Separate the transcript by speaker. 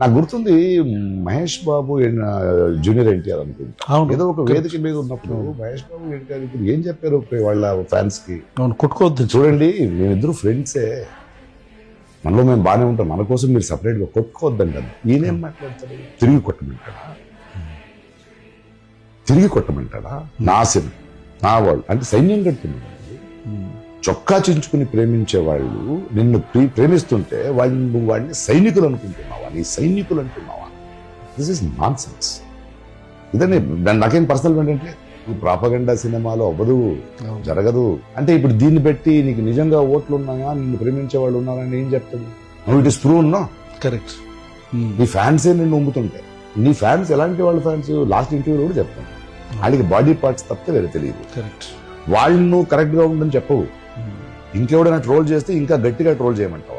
Speaker 1: నాకు గుర్తుంది మహేష్ బాబు జూనియర్ ఎన్టీఆర్ అనుకుంటా. ఏదో ఒక వేదిక మీద ఉన్నప్పుడు మహేష్ బాబు ఎన్టీఆర్ ఇప్పుడు ఏం చెప్పారు వాళ్ళ
Speaker 2: ఫ్యాన్స్కి కొట్టుకోవద్దు.
Speaker 1: చూడండి మేమిద్దరు ఫ్రెండ్సే. మనలో మేము బాగానే ఉంటాం. మన కోసం మీరు సపరేట్గా కొట్టుకోవద్దండి ఈయనేం మాట్లాడతాడు? తిరిగి కొట్టమంటాడా? తిరిగి కొట్టమంటాడా? నా సిన్ నా వాళ్ళు అంటే సైన్యం కడుతున్నాడు. చొక్కా చించుకుని ప్రేమించే వాళ్ళు నిన్ను ప్రే- ప్రేమిస్తుంటే వాళ్ళు వాడిని సైనికులు అనుకుంటున్నావా నీ సైనికులు అంటున్నావా దిస్ ఇస్ నాన్ సెన్స్ ఇదని నాకేం పర్సనల్ ఏంటంటే ఈ ప్రాపగండా సినిమాలో అవ్వదు. జరగదు. అంటే ఇప్పుడు దీన్ని బట్టి నీకు నిజంగా ఓట్లు ఉన్నాయా నిన్ను ప్రేమించే వాళ్ళు ఉన్నారని ఏం చెప్తుంది నువ్వు ఇట్ ఇస్ ప్రూవ్ ఉన్నా
Speaker 2: కరెక్ట్
Speaker 1: నీ ఫ్యాన్సే నిన్ను నమ్ముతుంటే నీ ఫ్యాన్స్ ఎలాంటి వాళ్ళ ఫ్యాన్స్ లాస్ట్ ఇంటర్వ్యూలో కూడా చెప్తాను. వాళ్ళకి బాడీ పార్ట్స్ తప్పితే వేరే తెలియదు.
Speaker 2: కరెక్ట్
Speaker 1: వాళ్ళు నువ్వు కరెక్ట్గా ఉండని చెప్పవు. ఇంకెవడైనా ట్రోల్ చేస్తే ఇంకా గట్టిగా ట్రోల్ చేయమంటావు.